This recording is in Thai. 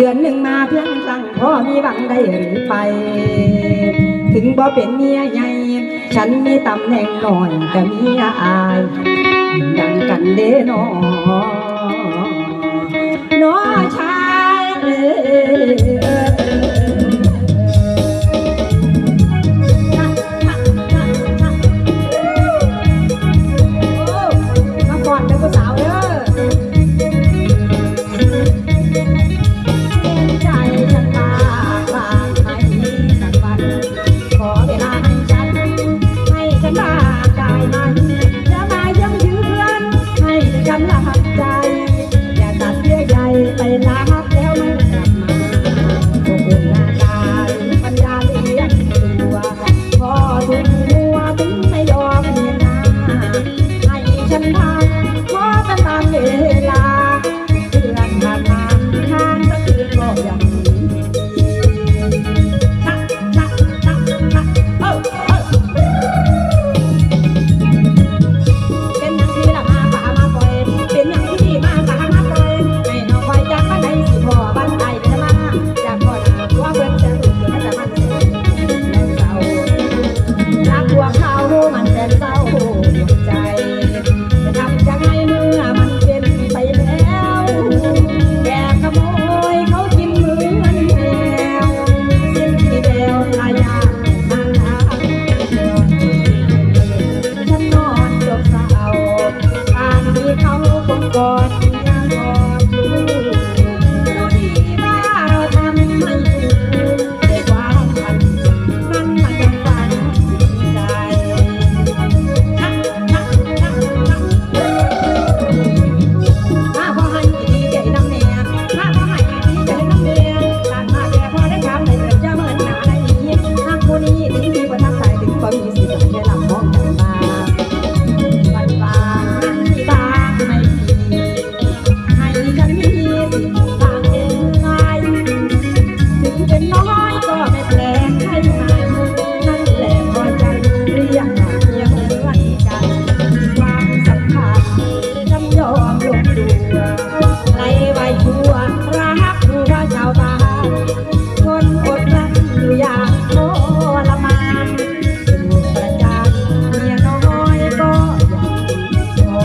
เดือนหนึ่งมาเพียงครั้งพ่อมีหวังได้หรือไป ถึงบ่เป็นเมียใหญ่ ฉันมีตำแหน่งหน่อยแต่เมียอาย ดังกันเด้นอน้อชายเอ นทางขอกันตามเอง God.